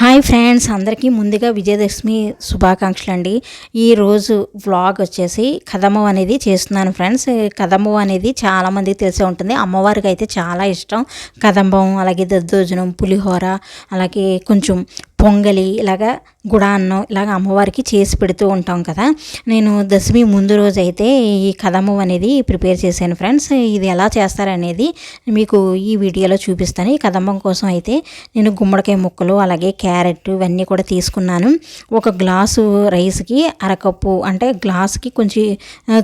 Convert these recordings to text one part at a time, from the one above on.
Hi friends అందరికీ ముందుగా విజయదశమి శుభాకాంక్షలు అండి ఈరోజు వ్లాగ్ వచ్చేసి కదమ్మం అనేది చేస్తున్నాను ఫ్రెండ్స్. కదంబం అనేది చాలామందికి తెలిసే ఉంటుంది. అమ్మవారికి అయితే చాలా ఇష్టం. కదంబం అలాగే దద్దోజనం పులిహోర అలాగే కొంచెం పొంగలి ఇలాగా గుడాన్నం ఇలాగ అమ్మవారికి చేసి పెడుతూ ఉంటాం కదా. నేను దశమి ముందు రోజు అయితే ఈ కదమ్మ అనేది ప్రిపేర్ చేశాను ఫ్రెండ్స్. ఇది ఎలా చేస్తారనేది మీకు ఈ వీడియోలో చూపిస్తాను. ఈ కదంబం కోసం అయితే నేను గుమ్మడికాయ ముక్కలు అలాగే క్యారెట్ ఇవన్నీ కూడా తీసుకున్నాను. ఒక గ్లాసు రైస్కి అరకప్పు అంటే గ్లాస్కి కొంచెం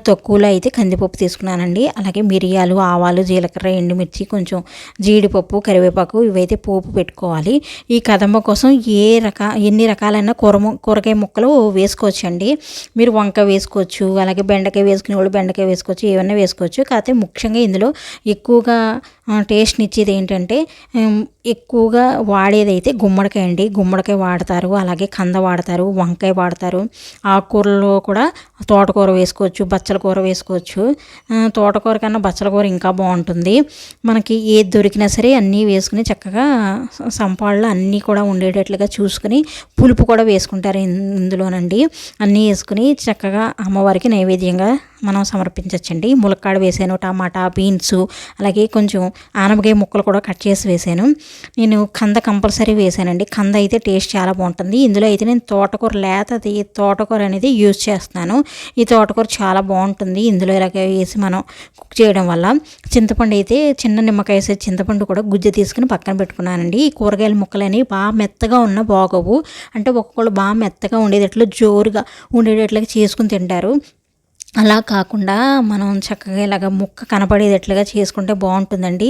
తక్కువలో అయితే కందిపప్పు తీసుకున్నానండి. అలాగే మిరియాలు ఆవాలు జీలకర్ర ఎండుమిర్చి కొంచెం జీడిపప్పు కరివేపాకు ఇవైతే పోపు పెట్టుకోవాలి. ఈ కదంబ కోసం ఏ రక ఎన్ని రకాలైన కూర ము- కూరగాయ ముక్కలు వేసుకోవచ్చండి. మీరు వంక వేసుకోవచ్చు అలాగే బెండకాయ వేసుకునే వాళ్ళు బెండకాయ వేసుకోవచ్చు ఏమన్నా వేసుకోవచ్చు. కాకపోతే ముఖ్యంగా ఇందులో ఎక్కువగా టేస్ట్ని ఇచ్చేది ఏంటంటే ఎక్కువగా వాడేదైతే గుమ్మడికాయ అండి గుమ్మడికాయ వాడతారు అలాగే కంద వాడతారు వంకాయ వాడతారు ఆకుకూరలో కూడా తోటకూర వేసుకోవచ్చు బచ్చల కూర వేసుకోవచ్చు. తోటకూర కన్నా బచ్చల కూర ఇంకా బాగుంటుంది. మనకి ఏది దొరికినా సరే అన్నీ వేసుకుని చక్కగా సంపాళ్ళు అన్నీ కూడా ఉండేటట్లుగా చూసుకుని పులుపు కూడా వేసుకుంటారు ఇందులోనండి. అన్నీ వేసుకుని చక్కగా అమ్మవారికి నైవేద్యంగా మనం సమర్పించవచ్చండి ములక్కాడ వేసాను టమాటా బీన్స్ అలాగే కొంచెం ఆనపకాయ ముక్కలు కూడా కట్ చేసి వేసాను. నేను కంద కంపల్సరీ వేసానండి. కంద అయితే టేస్ట్ చాలా బాగుంటుంది. ఇందులో అయితే నేను తోటకూర లేతది తోటకూర అనేది యూజ్ చేస్తున్నాను. ఈ తోటకూర చాలా బాగుంటుంది. ఇందులో ఇలాగ వేసి మనం కుక్ చేయడం వల్ల చింతపండు అయితే చిన్న నిమ్మకాయ వేసే చింతపండు కూడా గుజ్జు తీసుకుని పక్కన పెట్టుకున్నానండి. ఈ కూరగాయల ముక్కలని బాగా మెత్తగా ఉన్న బాగోవు. అంటే ఒక్కొక్కళ్ళు బాగా మెత్తగా ఉండేటట్లు జోరుగా ఉండేటట్లుగా చేసుకుని తింటారు. అలా కాకుండా మనం చక్కగా ఇలాగ ముక్క కనపడేటట్లుగా చేసుకుంటే బాగుంటుందండి.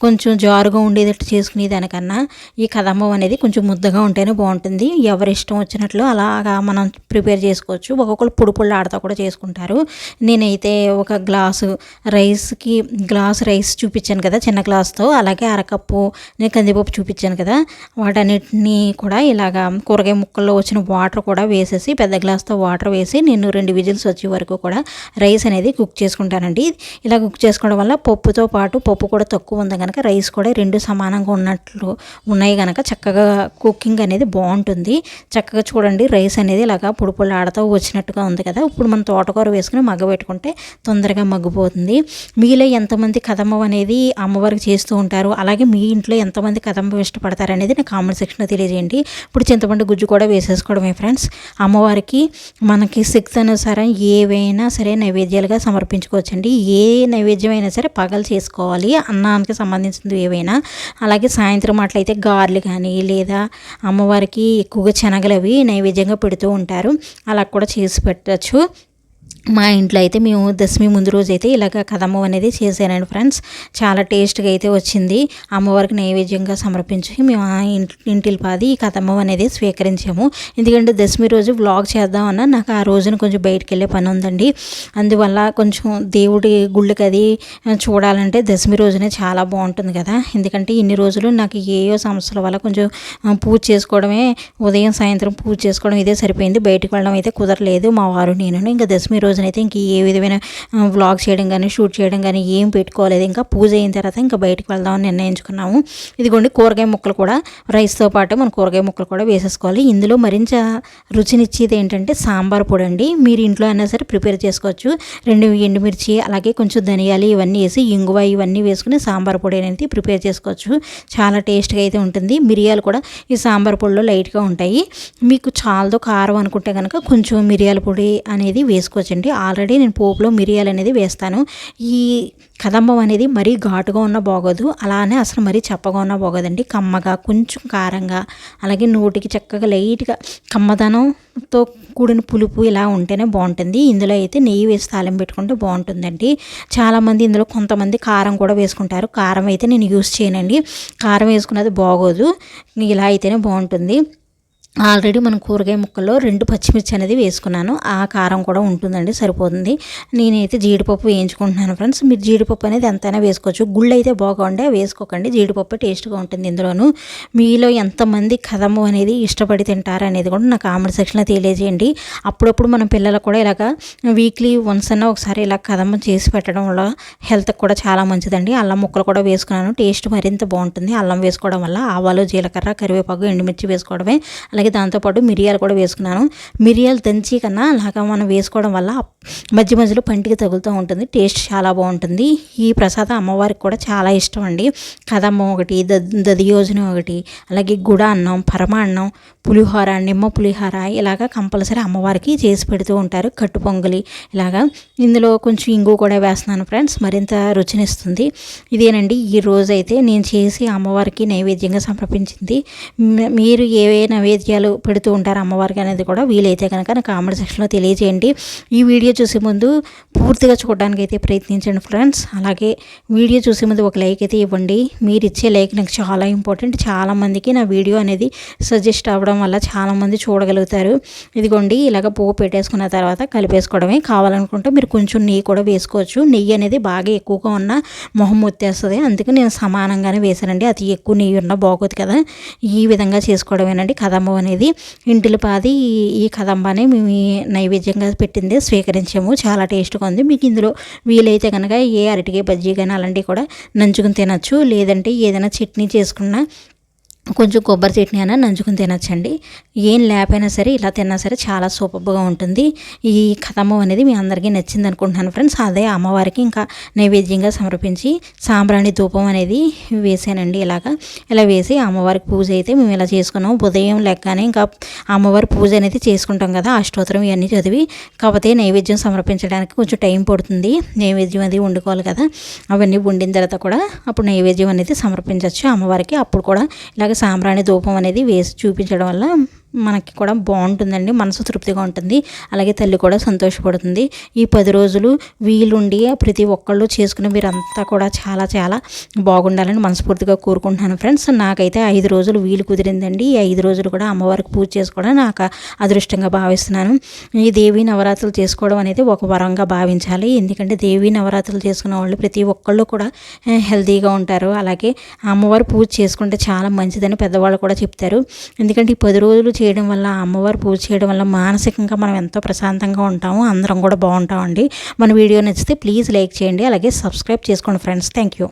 కొంచెం జారుగా ఉండేటట్టు చేసుకునే దానికన్నా ఈ కదంబం అనేది కొంచెం ముద్దగా ఉంటేనే బాగుంటుంది. ఎవరి ఇష్టం వచ్చినట్లు అలాగా మనం ప్రిపేర్ చేసుకోవచ్చు. ఒక్కొక్కరు పొడి పొడి ఆడతా కూడా చేసుకుంటారు. నేనైతే ఒక గ్లాసు రైస్కి గ్లాస్ రైస్ చూపించాను కదా చిన్న గ్లాస్తో. అలాగే అరకప్పు నేను కందిపప్పు చూపించాను కదా. వాటన్నిటిని కూడా ఇలాగా కూరగాయ ముక్కల్లో వచ్చిన వాటర్ కూడా వేసేసి పెద్ద గ్లాస్తో వాటర్ వేసి నేను రెండు విజిల్స్ వచ్చే వరకు కూడా రైస్ అనేది కుక్ చేసుకుంటానండి. ఇలా కుక్ చేసుకోవడం వల్ల పప్పుతో పాటు పప్పు కూడా తక్కువ ఉంది కనుక రైస్ కూడా రెండు సమానంగా ఉన్నట్లు ఉన్నాయి కనుక చక్కగా కుకింగ్ అనేది బాగుంటుంది. చక్కగా చూడండి రైస్ అనేది ఇలాగా పొడి పొడి ఆడుతూ వచ్చినట్టుగా ఉంది కదా. ఇప్పుడు మనం తోటకూర వేసుకుని మగ్గబెట్టుకుంటే తొందరగా మగ్గిపోతుంది. మీలో ఎంతమంది కదమ్మం అనేది అమ్మవారికి చేస్తూ ఉంటారు? అలాగే మీ ఇంట్లో ఎంతమంది కదంబం ఇష్టపడతారు అనేది నాకు కామెంట్ సెక్షన్లో తెలియజేయండి. ఇప్పుడు చింతపండు గుజ్జు కూడా వేసేసుకోవడమే ఫ్రెండ్స్. అమ్మవారికి మనకి శక్తి అనుసారం ఏవైనా సరే నైవేద్యాలుగా సమర్పించుకోవచ్చండి. ఏ నైవేద్యమైనా సరే పగలు చేసుకోవాలి. అన్నానికి సంబంధించినది ఏవైనా. అలాగే సాయంత్రం అట్లయితే గారెలు కానీ లేదా అమ్మవారికి ఎక్కువగా శనగలు అవి నైవేద్యంగా పెడుతూ ఉంటారు. అలా కూడా చేసి పెట్టచ్చు. మా ఇంట్లో అయితే మేము దశమి ముందు రోజు అయితే ఇలాగ కదమ్మ అనేది చేశానండి ఫ్రెండ్స్. చాలా టేస్ట్గా అయితే వచ్చింది. అమ్మవారికి నైవేద్యంగా సమర్పించి మేము ఆ ఇంటి ఇంటి పాది ఈ కదమ్మ అనేది స్వీకరించాము. ఎందుకంటే దశమి రోజు వ్లాగ్ చేద్దామన్నా నాకు ఆ రోజున కొంచెం బయటకు వెళ్ళే పని ఉందండి. అందువల్ల కొంచెం దేవుడి గుళ్ళకి అది చూడాలంటే దశమి రోజునే చాలా బాగుంటుంది కదా. ఎందుకంటే ఇన్ని రోజులు నాకు ఏయో సమస్యల వల్ల కొంచెం పూజ చేసుకోవడమే ఉదయం సాయంత్రం పూజ చేసుకోవడం ఇదే సరిపోయింది. బయటకు వెళ్ళడం అయితే కుదరలేదు. మా వారు నేను ఇంకా దశమి రోజు రోజునైతే ఇంక ఏ విధమైన వ్లాగ్ చేయడం కానీ షూట్ చేయడం కానీ ఏం పెట్టుకోలేదు. ఇంకా పూజ అయిన తర్వాత ఇంకా బయటకు వెళ్దామని నిర్ణయించుకున్నాము. ఇదిగోండి కూరగాయ ముక్కలు కూడా రైస్తో పాటు మన కూరగాయ ముక్కలు కూడా వేసేసుకోవాలి. ఇందులో మరింత రుచినిచ్చేది ఏంటంటే సాంబార్ పొడి అండి. మీరు ఇంట్లో అయినా సరే ప్రిపేర్ చేసుకోవచ్చు. రెండు ఎండుమిర్చి అలాగే కొంచెం ధనియాలు ఇవన్నీ వేసి ఇంగువ ఇవన్నీ వేసుకుని సాంబార్ పొడి అనేది ప్రిపేర్ చేసుకోవచ్చు. చాలా టేస్ట్గా అయితే ఉంటుంది. మిరియాలు కూడా ఈ సాంబార్ పొడిలో లైట్గా ఉంటాయి. మీకు చాలదో కారం అనుకుంటే కనుక కొంచెం మిరియాల పొడి అనేది వేసుకోవచ్చండి. ఆల్రెడీ నేను పోపులో మిరియాలు అనేది వేస్తాను. ఈ కదంబం అనేది మరీ ఘాటుగా ఉన్న బాగోదు. అలానే అసలు మరీ చప్పగా ఉన్న బాగోదండి. కమ్మగా కొంచెం కారంగా అలాగే నోటికి చక్కగా లైట్గా కమ్మదనంతో కూడిన పులుపు ఇలా ఉంటేనే బాగుంటుంది. ఇందులో అయితే నెయ్యి వేసి తాళం పెట్టుకుంటే బాగుంటుందండి. చాలామంది ఇందులో కొంతమంది కారం కూడా వేసుకుంటారు. కారం అయితే నేను యూస్ చేయనండి. కారం వేసుకున్నది బాగోదు. ఇలా అయితేనే బాగుంటుంది. ఆల్రెడీ మనం కూరగాయ ముక్కల్లో రెండు పచ్చిమిర్చి అనేది వేసుకున్నాను. ఆ కారం కూడా ఉంటుందండి సరిపోతుంది. నేనైతే జీడిపప్పు వేయించుకుంటున్నాను ఫ్రెండ్స్. మీరు జీడిపప్పు అనేది ఎంతైనా వేసుకోవచ్చు. గుళ్ళు అయితే బాగుండే వేసుకోకండి. జీడిపప్పు టేస్ట్గా ఉంటుంది ఇందులోను. మీలో ఎంతమంది కదము అనేది ఇష్టపడి తింటారు అనేది కూడా నా కామెంట్ సెక్షన్లో తెలియజేయండి. అప్పుడప్పుడు మనం పిల్లలకు కూడా ఇలాగ వీక్లీ వన్స్ అన్న ఒకసారి ఇలా కదమ్మ చేసి పెట్టడం వల్ల హెల్త్కి కూడా చాలా మంచిదండి. అల్లం ముక్కలు కూడా వేసుకున్నాను. టేస్ట్ మరింత బాగుంటుంది. అల్లం వేసుకోవడం వల్ల ఆవాలు జీలకర్ర కరివేపాకు ఎండుమిర్చి వేసుకోవడమే అలా అలాగే దాంతోపాటు మిరియాలు కూడా వేసుకున్నాను. మిరియాలు దంచి కన్నా అలాగా మనం వేసుకోవడం వల్ల మధ్య మధ్యలో పంటికి తగులుతూ ఉంటుంది. టేస్ట్ చాలా బాగుంటుంది. ఈ ప్రసాదం అమ్మవారికి కూడా చాలా ఇష్టం అండి. కదమ్మ ఒకటి దదియోజనం ఒకటి అలాగే గుడ అన్నం పరమాన్నం పులిహోర నిమ్మ పులిహోర ఇలాగా కంపల్సరీ అమ్మవారికి చేసి పెడుతూ ఉంటారు. కట్టు పొంగలి ఇలాగా. ఇందులో కొంచెం ఇంగు కూడా వేస్తున్నాను ఫ్రెండ్స్. మరింత రుచినిస్తుంది. ఇదేనండి. ఈ రోజైతే నేను చేసి అమ్మవారికి నైవేద్యంగా సమర్పించింది. మీరు ఏవే నైవేద్యాలు పెడుతూ ఉంటారు అమ్మవారికి అనేది కూడా వీలైతే కనుక నా కామెంట్ సెక్షన్లో తెలియజేయండి. ఈ వీడియో చూసే ముందు పూర్తిగా చూడడానికి అయితే ప్రయత్నించండి ఫ్రెండ్స్. అలాగే వీడియో చూసే ముందు ఒక లైక్ అయితే ఇవ్వండి. మీరు ఇచ్చే లైక్ నాకు చాలా ఇంపార్టెంట్. చాలామందికి నా వీడియో అనేది సజెస్ట్ అవ్వడం వల్ల చాలామంది చూడగలుగుతారు. ఇదిగోండి ఇలాగ పువ్వు పెట్టేసుకున్న తర్వాత కలిపేసుకోవడమే కావాలనుకుంటే మీరు కొంచెం నెయ్యి కూడా వేసుకోవచ్చు. నెయ్యి అనేది బాగా ఎక్కువగా ఉన్న మొహం వచ్చేస్తుంది అందుకే నేను సమానంగానే వేసానండి అతి ఎక్కువ నెయ్యి ఉన్న బాగోదు కదా. ఈ విధంగా చేసుకోవడమేనండి. కదమ్మ అనేది ఇంటిలో పాది ఈ కదంబాన్ని మేము నైవేద్యంగా పెట్టింది స్వీకరించాము. చాలా టేస్ట్గా ఉంది. మీకు ఇందులో వీలైతే కనుక ఏ అరటికాయ బజ్జీ కానీ అలాంటివి కూడా నంచుకుని తినచ్చు. లేదంటే ఏదైనా చట్నీ చేసుకున్నా కొంచెం కొబ్బరి చట్నీ అయినా నంచుకుని తినచ్చండి. ఏం లేకపోయినా సరే ఇలా తిన్నా సరే చాలా సూపర్గా ఉంటుంది. ఈ కథమ్మ అనేది మీ అందరికీ నచ్చింది అనుకుంటున్నాను ఫ్రెండ్స్. అదే అమ్మవారికి ఇంకా నైవేద్యంగా సమర్పించి సాంబ్రాణి ధూపం అనేది వేసానండి ఇలాగా. ఇలా వేసి అమ్మవారికి పూజ అయితే మేము ఇలా చేసుకున్నాం. ఉదయం లెక్కనే ఇంకా అమ్మవారి పూజ అనేది చేసుకుంటాం కదా అష్టోత్తరం ఇవన్నీ చదివి. కాకపోతే నైవేద్యం సమర్పించడానికి కొంచెం టైం పడుతుంది. నైవేద్యం అది వండుకోవాలి కదా అవన్నీ వండిన తర్వాత కూడా అప్పుడు నైవేద్యం అనేది సమర్పించవచ్చు అమ్మవారికి. అప్పుడు కూడా ఇలాగ సాంబ్రాణి ధూపం అనేది వేసి చూపించడం వల్ల మనకి కూడా బాగుంటుందండి. మనసు తృప్తిగా ఉంటుంది. అలాగే తల్లి కూడా సంతోషపడుతుంది. ఈ పది రోజులు వీలుండి ప్రతి ఒక్కళ్ళు చేసుకుని మీరంతా కూడా చాలా చాలా బాగుండాలని మనస్ఫూర్తిగా కోరుకుంటున్నాను ఫ్రెండ్స్. నాకైతే ఐదు రోజులు వీలు కుదిరిందండి. ఈ ఐదు రోజులు కూడా అమ్మవారికి పూజ చేసుకోవడం నాకు అదృష్టంగా భావిస్తున్నాను. ఈ దేవీ నవరాత్రులు చేసుకోవడం అనేది ఒక వరంగా భావించాలి. ఎందుకంటే దేవీ నవరాత్రులు చేసుకున్న వాళ్ళు ప్రతి ఒక్కళ్ళు కూడా హెల్తీగా ఉంటారు. అలాగే అమ్మవారు పూజ చేసుకుంటే చాలా మంచిదని పెద్దవాళ్ళు కూడా చెప్తారు. ఎందుకంటే ఈ పది రోజులు చేయడం వల్ల అమ్మవారు పూజ చేయడం వల్ల మానసికంగా మనం ఎంతో ప్రశాంతంగా ఉంటాము అందరం కూడా బాగుంటామండి. మన వీడియో నచ్చితే ప్లీజ్ లైక్ చేయండి అలాగే సబ్స్క్రైబ్ చేసుకోండి ఫ్రెండ్స్. Thank you